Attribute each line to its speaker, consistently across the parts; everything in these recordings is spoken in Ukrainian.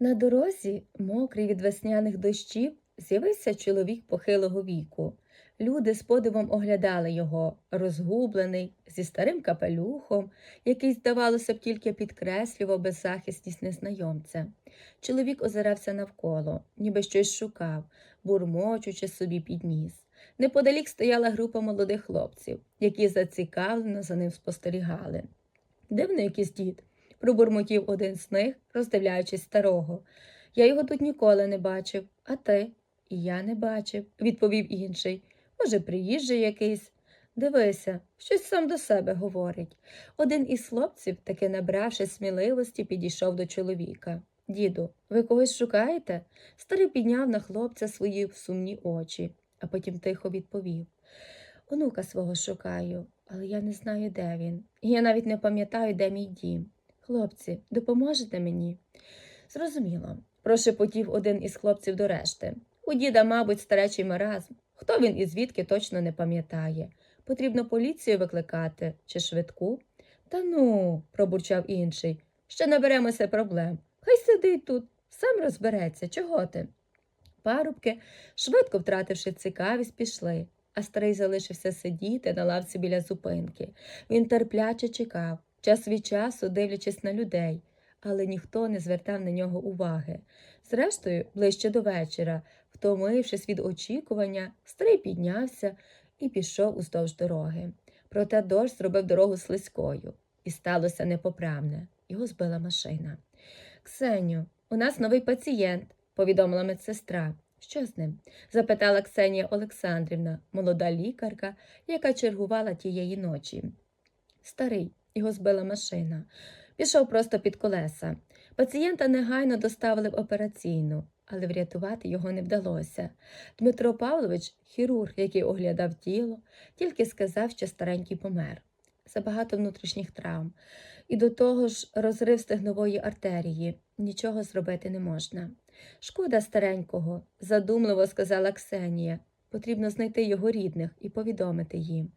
Speaker 1: На дорозі, мокрий від весняних дощів, з'явився чоловік похилого віку. Люди з подивом оглядали його, розгублений, зі старим капелюхом, який, здавалося б, тільки підкреслював беззахисність незнайомця. Чоловік озирався навколо, ніби щось шукав, бурмочучи собі під ніс. Неподалік стояла група молодих хлопців, які зацікавлено за ним спостерігали. Дивний якийсь дід, пробурмотів один з них, роздивляючись старого. Я його тут ніколи не бачив, а ти? І я не бачив, відповів інший. Може, приїжджий якийсь. Дивися, щось сам до себе говорить. Один із хлопців, таки набравши сміливості, підійшов до чоловіка. Діду, ви когось шукаєте? Старий підняв на хлопця свої сумні очі, а потім тихо відповів. Онука свого шукаю, але я не знаю, де він. Я навіть не пам'ятаю, де мій дім. Хлопці, допоможете мені? Зрозуміло, прошепотів один із хлопців до решти. У діда, мабуть, старечий маразм. Хто він і звідки точно не пам'ятає. Потрібно поліцію викликати чи швидку? Та ну, пробурчав інший. Ще наберемося проблем. Хай сидить тут, сам розбереться, чого ти? Парубки, швидко втративши цікавість, пішли, а старий залишився сидіти на лавці біля зупинки. Він терпляче чекав, час від часу дивлячись на людей, але ніхто не звертав на нього уваги. Зрештою, ближче до вечора, втомившись від очікування, старий піднявся і пішов уздовж дороги. Проте дощ зробив дорогу слизькою, і сталося непоправне. Його збила машина. Ксеню, у нас новий пацієнт, повідомила медсестра. Що з ним? запитала Ксенія Олександрівна, молода лікарка, яка чергувала тієї ночі. Старий, його збила машина. Пішов просто під колеса. Пацієнта негайно доставили в операційну, але врятувати його не вдалося. Дмитро Павлович, хірург, який оглядав тіло, тільки сказав, що старенький помер. Забагато внутрішніх травм. І до того ж розрив стегнової артерії. Нічого зробити не можна. Шкода старенького, задумливо сказала Ксенія. Потрібно знайти його рідних і повідомити їм.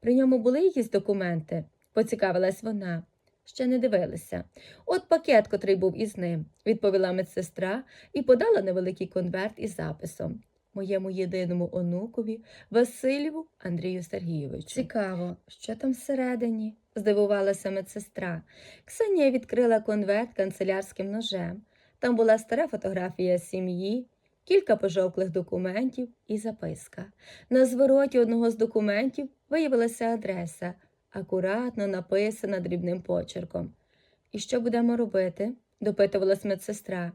Speaker 1: При ньому були якісь документи, поцікавилась вона. Ще не дивилися. От пакет, котрий був із ним, відповіла медсестра і подала невеликий конверт із записом моєму єдиному онукові Васильєву Андрію Сергійовичу. Цікаво, що там всередині? здивувалася медсестра. Ксенія відкрила конверт канцелярським ножем. Там була стара фотографія сім'ї, кілька пожовклих документів і записка. На звороті одного з документів виявилася адреса, акуратно написана дрібним почерком. І що будемо робити? допитувалась медсестра.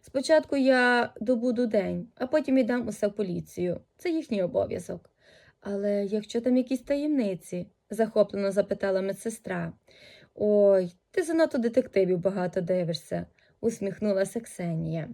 Speaker 1: Спочатку я добуду день, а потім віддам усе в поліцію. Це їхній обов'язок. Але якщо там якісь таємниці? захоплено запитала медсестра. Ой, ти занадто детективів багато дивишся, усміхнулася Ксенія.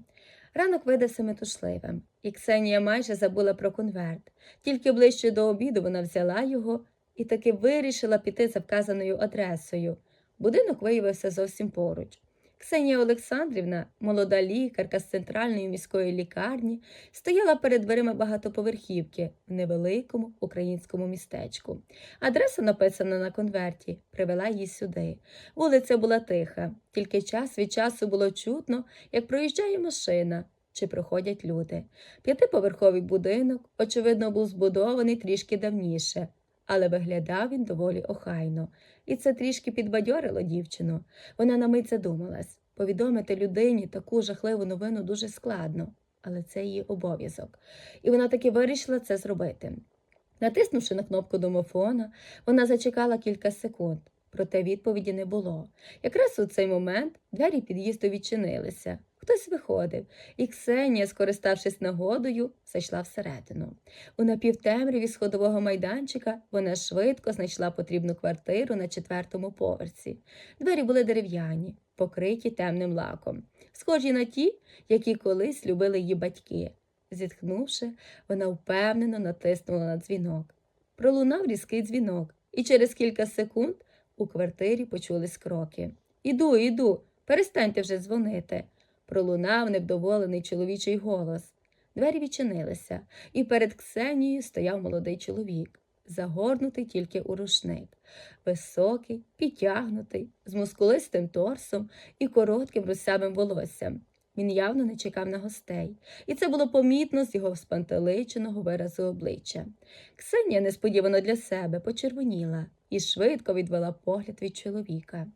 Speaker 1: Ранок видався метушливим, і Ксенія майже забула про конверт. Тільки ближче до обіду вона взяла його і таки вирішила піти за вказаною адресою. Будинок виявився зовсім поруч. Ксенія Олександрівна, молода лікарка з центральної міської лікарні, стояла перед дверима багатоповерхівки в невеликому українському містечку. Адреса, написана на конверті, привела її сюди. Вулиця була тиха, тільки час від часу було чутно, як проїжджає машина. Чи проходять люди. П'ятиповерховий будинок, очевидно, був збудований трішки давніше, але виглядав він доволі охайно, і це трішки підбадьорило дівчину. Вона на мить задумалась повідомити людині таку жахливу новину дуже складно, але це її обов'язок. І вона таки вирішила це зробити. Натиснувши на кнопку домофона, вона зачекала кілька секунд, проте відповіді не було. Якраз у цей момент двері під'їзду відчинилися. Хтось виходив, і Ксенія, скориставшись нагодою, зайшла всередину. У напівтемряві сходового майданчика вона швидко знайшла потрібну квартиру на четвертому поверсі. Двері були дерев'яні, покриті темним лаком, схожі на ті, які колись любили її батьки. Зітхнувши, вона впевнено натиснула на дзвінок. Пролунав різкий дзвінок, і через кілька секунд у квартирі почулись кроки. Іду, іду, перестаньте вже дзвонити. Пролунав невдоволений чоловічий голос. Двері відчинилися, і перед Ксенією стояв молодий чоловік, загорнутий тільки у рушник, високий, підтягнутий, з мускулистим торсом і коротким русявим волоссям. Він явно не чекав на гостей, і це було помітно з його спантеличеного виразу обличчя. Ксенія несподівано для себе почервоніла і швидко відвела погляд від чоловіка.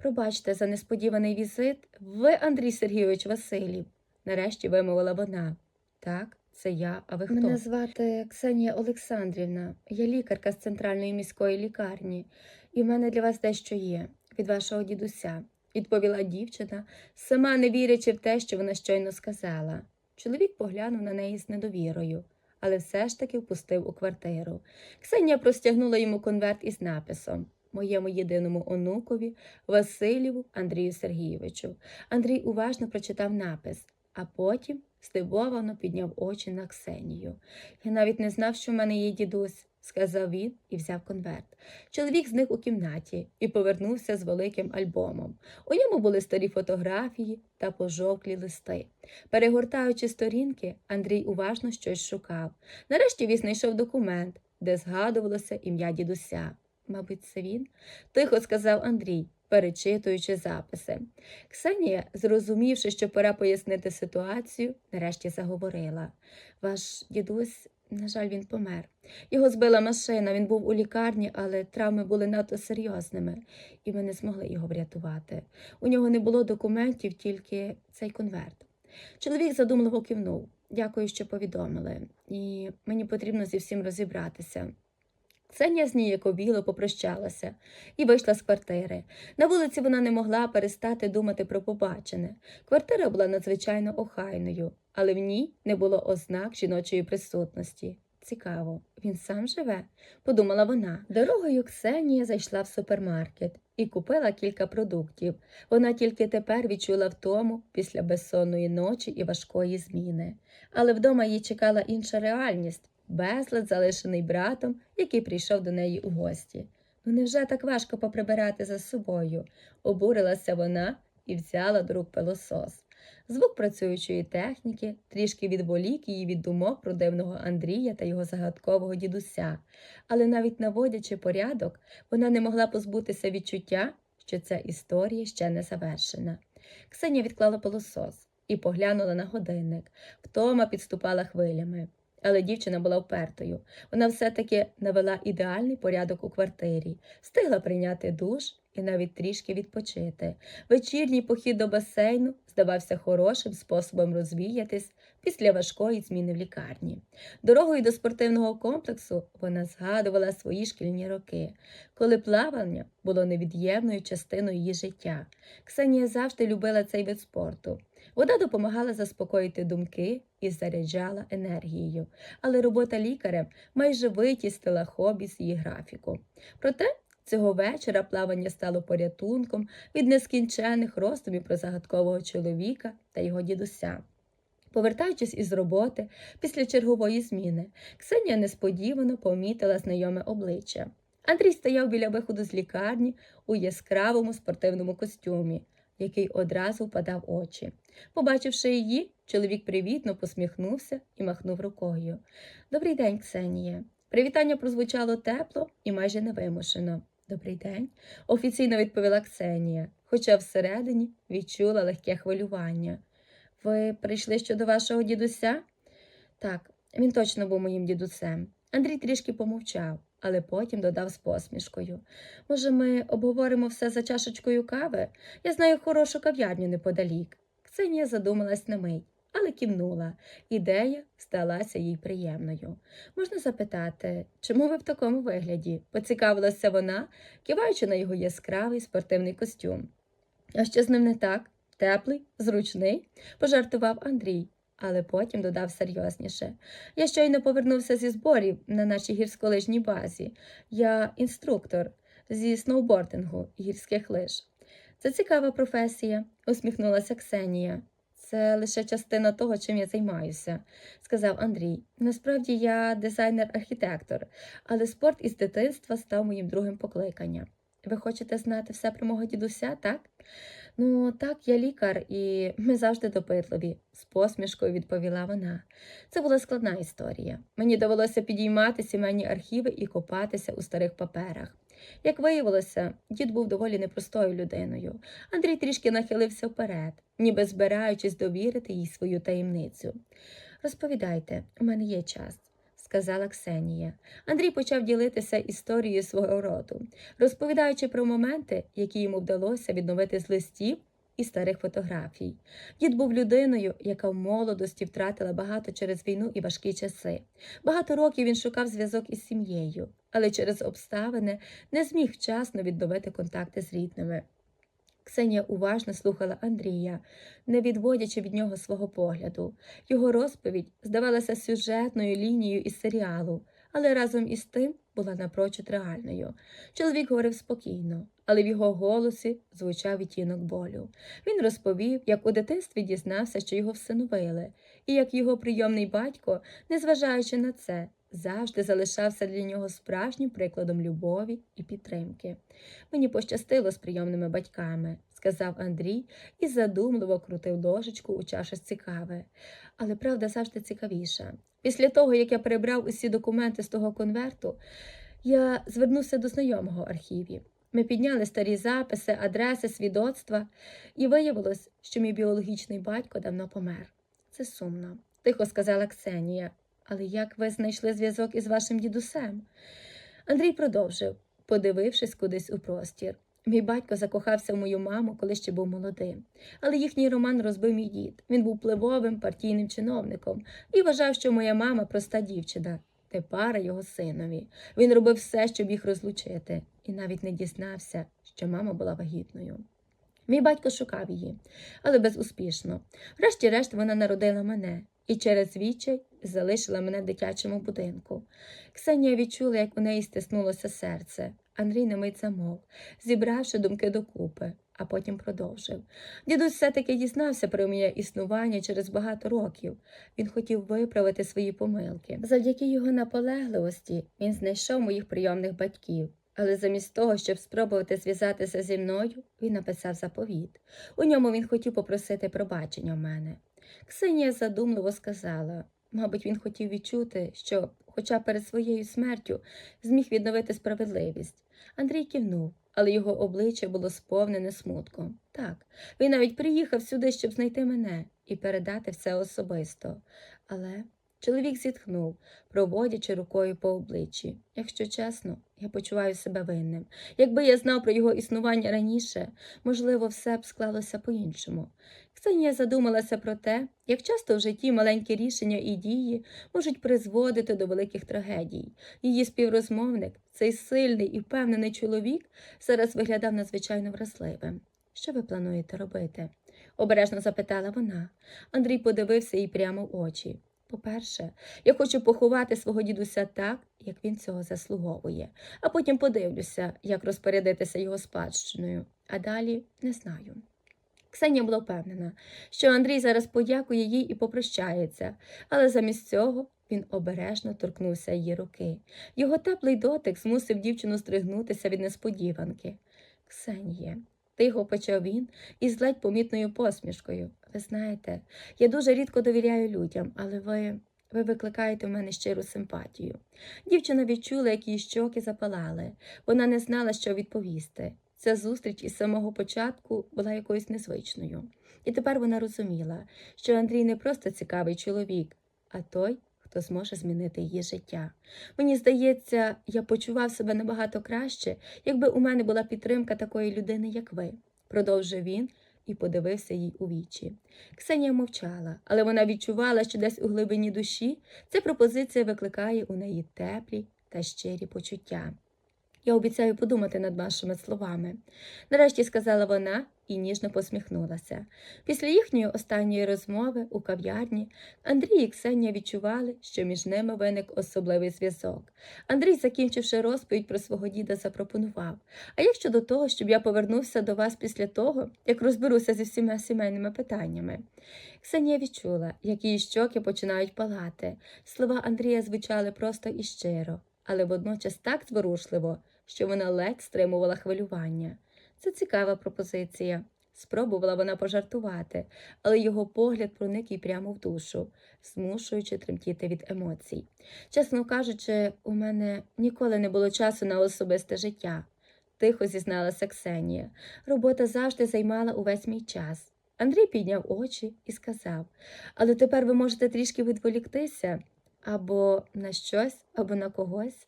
Speaker 1: Пробачте за несподіваний візит, ви, Андрій Сергійович Василів, нарешті вимовила вона. Так, це я, а ви хто? Мене звати Ксенія Олександрівна. Я лікарка з центральної міської лікарні, і в мене для вас дещо є від вашого дідуся, відповіла дівчина, сама не вірячи в те, що вона щойно сказала. Чоловік поглянув на неї з недовірою, але все ж таки впустив у квартиру. Ксенія простягнула йому конверт із написом Моєму єдиному онукові Василіву Андрію Сергійовичу. Андрій уважно прочитав напис, а потім здивовано підняв очі на Ксенію. Я навіть не знав, що в мене є дідусь, сказав він і взяв конверт. Чоловік зник у кімнаті і повернувся з великим альбомом. У ньому були старі фотографії та пожовклі листи. Перегортаючи сторінки, Андрій уважно щось шукав. Нарешті він знайшов документ, де згадувалося ім'я дідуся. Мабуть, це він? тихо сказав Андрій, перечитуючи записи. Ксенія, зрозумівши, що пора пояснити ситуацію, нарешті заговорила. Ваш дідусь, на жаль, він помер. Його збила машина, він був у лікарні, але травми були надто серйозними, і ми не змогли його врятувати. У нього не було документів, тільки цей конверт. Чоловік задумливо кивнув. Дякую, що повідомили, і мені потрібно зі всім розібратися. Ксенія зніяковіло попрощалася і вийшла з квартири. На вулиці вона не могла перестати думати про побачене. Квартира була надзвичайно охайною, але в ній не було ознак жіночої присутності. Цікаво, він сам живе, подумала вона. Дорогою Ксенія зайшла в супермаркет і купила кілька продуктів. Вона тільки тепер відчула втому після безсонної ночі і важкої зміни. Але вдома її чекала інша реальність безлад, залишений братом, який прийшов до неї у гості. Ну невже так важко поприбирати за собою? Обурилася вона і взяла до рук пилосос. Звук працюючої техніки трішки відволік її від думок про дивного Андрія та його загадкового дідуся, але навіть наводячи порядок, вона не могла позбутися відчуття, що ця історія ще не завершена. Ксенія відклала пилосос і поглянула на годинник. Втома підступала хвилями. Але дівчина була впертою. Вона все-таки навела ідеальний порядок у квартирі, встигла прийняти душ і навіть трішки відпочити. Вечірній похід до басейну здавався хорошим способом розвіятись після важкої зміни в лікарні. Дорогою до спортивного комплексу вона згадувала свої шкільні роки, коли плавання було невід'ємною частиною її життя. Ксенія завжди любила цей вид спорту. Вода допомагала заспокоїти думки і заряджала енергією, але робота лікарем майже витістила хобі з її графіку. Проте цього вечора плавання стало порятунком від нескінчених роздумів про загадкового чоловіка та його дідуся. Повертаючись із роботи після чергової зміни, Ксенія несподівано помітила знайоме обличчя. Андрій стояв біля виходу з лікарні у яскравому спортивному костюмі, який одразу впадав очі. Побачивши її, чоловік привітно посміхнувся і махнув рукою. Добрий день, Ксенія. Привітання прозвучало тепло і майже невимушено. Добрий день, офіційно відповіла Ксенія, хоча всередині відчула легке хвилювання. Ви прийшли щодо вашого дідуся? Так, він точно був моїм дідусем. Андрій трішки помовчав, але потім додав з посмішкою. Може, ми обговоримо все за чашечкою кави? Я знаю хорошу кав'ярню неподалік. Ксенія задумалась на мить, але кивнула. Ідея сталася їй приємною. Можна запитати, чому ви в такому вигляді? поцікавилася вона, киваючи на його яскравий спортивний костюм. А що з ним не так? Теплий, зручний, пожартував Андрій, але потім додав серйозніше. Я щойно повернувся зі зборів на нашій гірськолижній базі. Я інструктор зі сноубордингу гірських лиж. Це цікава професія, усміхнулася Ксенія. Це лише частина того, чим я займаюся, сказав Андрій. Насправді я дизайнер-архітектор, але спорт із дитинства став моїм другим покликанням. Ви хочете знати все про мого дідуся, так? Ну, так, я лікар, і ми завжди допитливі, з посмішкою відповіла вона. Це була складна історія. Мені довелося підіймати сімейні архіви і копатися у старих паперах. Як виявилося, дід був доволі непростою людиною. Андрій трішки нахилився вперед, ніби збираючись довірити їй свою таємницю. Розповідайте, у мене є час, сказала Ксенія. Андрій почав ділитися історією свого роду, розповідаючи про моменти, які йому вдалося відновити з листів і старих фотографій. Дід був людиною, яка в молодості втратила багато через війну і важкі часи. Багато років він шукав зв'язок із сім'єю, але через обставини не зміг вчасно відновити контакти з рідними. Ксенія уважно слухала Андрія, не відводячи від нього свого погляду. Його розповідь здавалася сюжетною лінією із серіалу, але разом із тим була напрочуд реальною. Чоловік говорив спокійно, але в його голосі звучав відтінок болю. Він розповів, як у дитинстві дізнався, що його всиновили, і як його прийомний батько, незважаючи на це, завжди залишався для нього справжнім прикладом любові і підтримки. Мені пощастило з прийомними батьками, сказав Андрій і задумливо крутив ложечку у чашечці кави. Але правда завжди цікавіша. Після того, як я перебрав усі документи з того конверту, я звернувся до знайомого архівів. Ми підняли старі записи, адреси, свідоцтва, і виявилось, що мій біологічний батько давно помер. Це сумно, тихо сказала Ксенія. Але як ви знайшли зв'язок із вашим дідусем? Андрій продовжив, подивившись кудись у простір. Мій батько закохався в мою маму, коли ще був молодим. Але їхній роман розбив мій дід. Він був впливовим партійним чиновником і вважав, що моя мама проста дівчина, те пара його синові. Він робив все, щоб їх розлучити, і навіть не дізнався, що мама була вагітною. Мій батько шукав її, але безуспішно. Врешті-решт вона народила мене і через відчай залишила мене в дитячому будинку. Ксенія відчула, як у неї стиснулося серце. Андрій на мить замовк, зібравши думки докупи, а потім продовжив. Дідусь все-таки дізнався про моє існування через багато років. Він хотів виправити свої помилки. Завдяки його наполегливості він знайшов моїх прийомних батьків. Але замість того, щоб спробувати зв'язатися зі мною, він написав заповіт. У ньому він хотів попросити пробачення в мене. Ксенія задумливо сказала мабуть, він хотів відчути, що, хоча перед своєю смертю, зміг відновити справедливість. Андрій кивнув, але його обличчя було сповнене смутком. Так, він навіть приїхав сюди, щоб знайти мене і передати все особисто. Але чоловік зітхнув, проводячи рукою по обличчі. Якщо чесно, я почуваю себе винним. Якби я знав про його існування раніше, можливо, все б склалося по-іншому. Ксенія задумалася про те, як часто в житті маленькі рішення і дії можуть призводити до великих трагедій. Її співрозмовник, цей сильний і впевнений чоловік, зараз виглядав надзвичайно вразливим. Що ви плануєте робити? обережно запитала вона. Андрій подивився їй прямо в очі. По-перше, я хочу поховати свого дідуся так, як він цього заслуговує, а потім подивлюся, як розпорядитися його спадщиною, а далі не знаю. Ксенія була впевнена, що Андрій зараз подякує їй і попрощається, але замість цього він обережно торкнувся її руки. Його теплий дотик змусив дівчину стригнутися від несподіванки. Ксеніє, тихо почав він із ледь помітною посмішкою. Ви знаєте, я дуже рідко довіряю людям, але ви. Ви викликаєте в мене щиру симпатію. Дівчина відчула, як її щоки запалали. Вона не знала, що відповісти. Ця зустріч із самого початку була якоюсь незвичною. І тепер вона розуміла, що Андрій не просто цікавий чоловік, а той, хто зможе змінити її життя. Мені здається, я почував себе набагато краще, якби у мене була підтримка такої людини, як ви, продовжив він і подивився їй у вічі. Ксенія мовчала, але вона відчувала, що десь у глибині душі ця пропозиція викликає у неї теплі та щирі почуття. Я обіцяю подумати над вашими словами, нарешті сказала вона і ніжно посміхнулася. Після їхньої останньої розмови у кав'ярні Андрій і Ксенія відчували, що між ними виник особливий зв'язок. Андрій, закінчивши розповідь про свого діда, запропонував А як щодо того, щоб я повернувся до вас після того, як розберуся зі всіма сімейними питаннями? Ксенія відчула, як її щоки починають палати. Слова Андрія звучали просто і щиро, але водночас так зворушливо, що вона ледь стримувала хвилювання. Це цікава пропозиція, Спробувала вона пожартувати, але його погляд проник їй прямо в душу, змушуючи тремтіти від емоцій. Чесно кажучи, у мене ніколи не було часу на особисте життя, тихо зізналася Ксенія. Робота завжди займала увесь мій час. Андрій підняв очі і сказав: Але тепер ви можете трішки відволіктися або на щось, або на когось.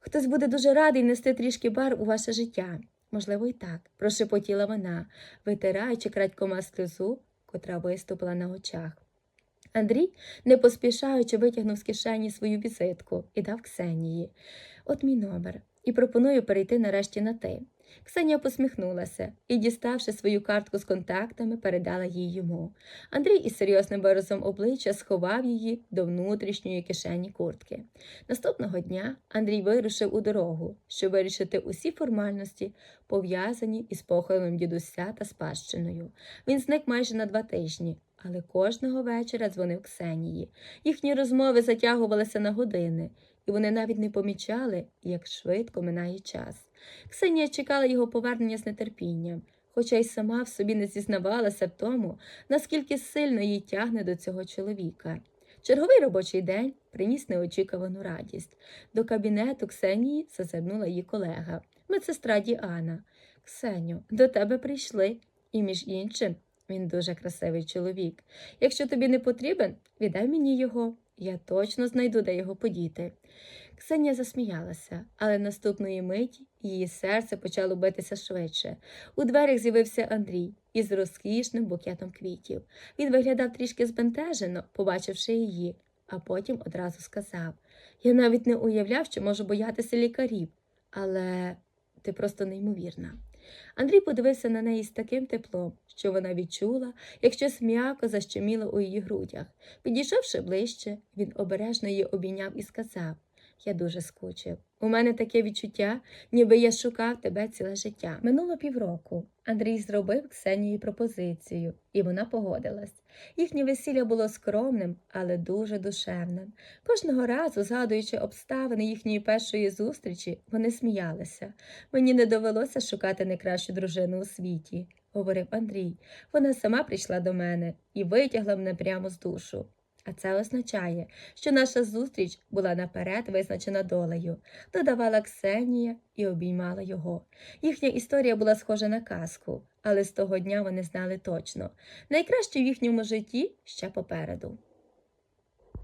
Speaker 1: Хтось буде дуже радий нести трішки бар у ваше життя. Можливо, і так, прошепотіла вона, витираючи крадькома сльозу, котра виступила на очах. Андрій, не поспішаючи, витягнув з кишені свою візитку і дав Ксенії. От мій номер. І пропоную перейти нарешті на ти. Ксенія посміхнулася і, діставши свою картку з контактами, передала їй йому. Андрій із серйозним виразом обличчя сховав її до внутрішньої кишені куртки. Наступного дня Андрій вирушив у дорогу, щоб вирішити усі формальності, пов'язані із похороном дідуся та спадщиною. Він зник майже на два тижні, але кожного вечора дзвонив Ксенії. Їхні розмови затягувалися на години, і вони навіть не помічали, як швидко минає час. Ксенія чекала його повернення з нетерпінням, хоча й сама в собі не зізнавалася в тому, наскільки сильно її тягне до цього чоловіка. Черговий робочий день приніс неочікувану радість. До кабінету Ксенії зазирнула її колега, медсестра Діана. Ксеню, до тебе прийшли. І, між іншим, він дуже красивий чоловік. Якщо тобі не потрібен, віддай мені його. Я точно знайду, де його подіти. Ксенія засміялася, але наступної миті її серце почало битися швидше. У дверях з'явився Андрій із розкішним букетом квітів. Він виглядав трішки збентежено, побачивши її, а потім одразу сказав Я навіть не уявляв, що можу боятися лікарів, але ти просто неймовірна. Андрій подивився на неї з таким теплом, що вона відчула, як щось м'яко защеміло у її грудях. Підійшовши ближче, він обережно її обійняв і сказав Я дуже скучив. У мене таке відчуття, ніби я шукав тебе ціле життя. Минуло півроку. Андрій зробив Ксенії пропозицію, і вона погодилась. Їхнє весілля було скромним, але дуже душевним. Кожного разу, згадуючи обставини їхньої першої зустрічі, вони сміялися. Мені не довелося шукати найкращу дружину у світі, говорив Андрій. Вона сама прийшла до мене і витягла мене прямо з душу. А це означає, що наша зустріч була наперед визначена долею, додавала Ксенія і обіймала його. Їхня історія була схожа на казку, але з того дня вони знали точно найкраще в їхньому житті ще попереду.